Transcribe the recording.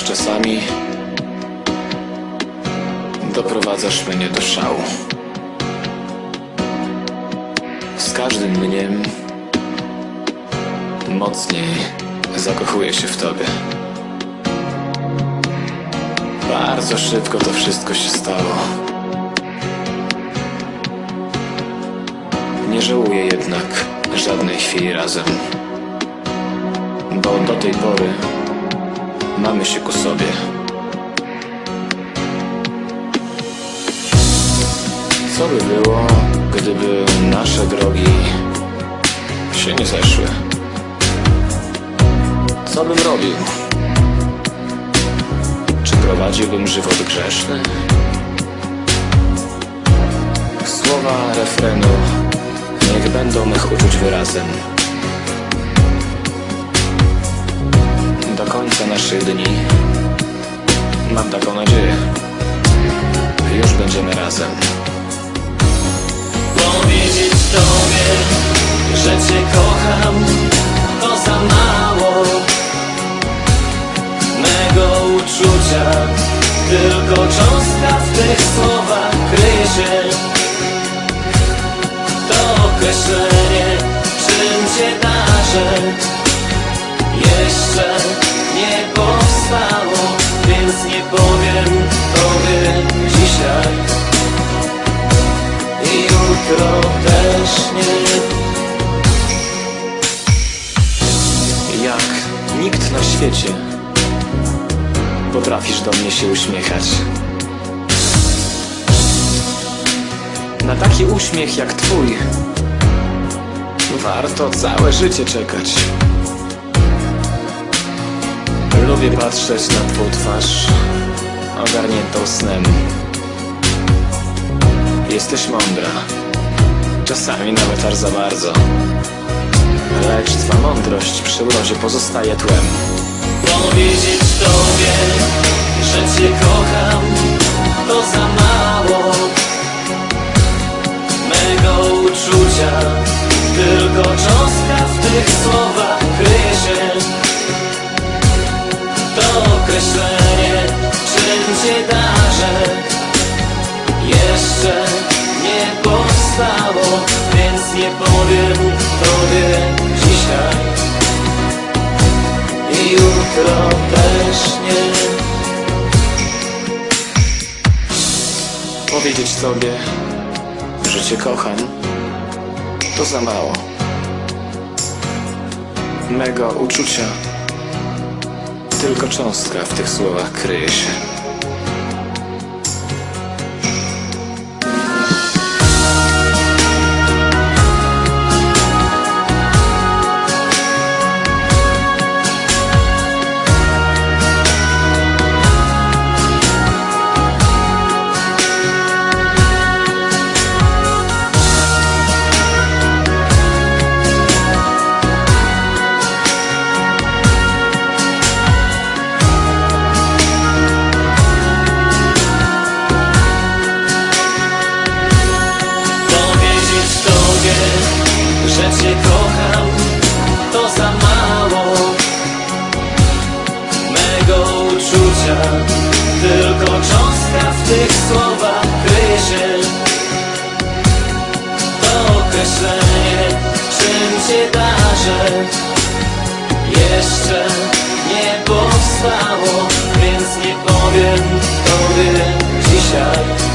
Chociaż czasami doprowadzasz mnie do szału. Z każdym dniem mocniej zakochuję się w tobie. Bardzo szybko to wszystko się stało. Nie żałuję jednak żadnej chwili razem, bo do tej pory mamy się ku sobie. Co by było, gdyby nasze drogi się nie zeszły? Co bym robił? Czy prowadziłbym żywot grzeszny? Słowa refrenu niech będą mych uczuć wyrazem. Końca naszych dni mam taką nadzieję. Już będziemy razem. Powiedzieć Tobie, że Cię kocham, to za mało mego uczucia. Tylko cząstka w tych słowach kryje się. To określenie, czym Cię darzę, Jak nikt na świecie potrafisz do mnie się uśmiechać. Na taki uśmiech jak twój warto całe życie czekać. Lubię patrzeć na twą twarz ogarniętą snem. Jesteś mądra, czasami nawet aż za bardzo. Lecz twa mądrość przy urodzie pozostaje tłem. powiedzieć Tobie, że Cię kocham, to za mało mego uczucia. Tylko cząstka nie powiem Tobie dzisiaj. I jutro też nie Powiedzieć tobie, że cię kocham, to za mało. Mego uczucia, tylko cząstka w tych słowach kryje się. Uczucia. Tylko cząstka w tych słowach kryje się. To określenie, czym Cię darzę, jeszcze nie powstało, więc nie powiem Tobie dzisiaj.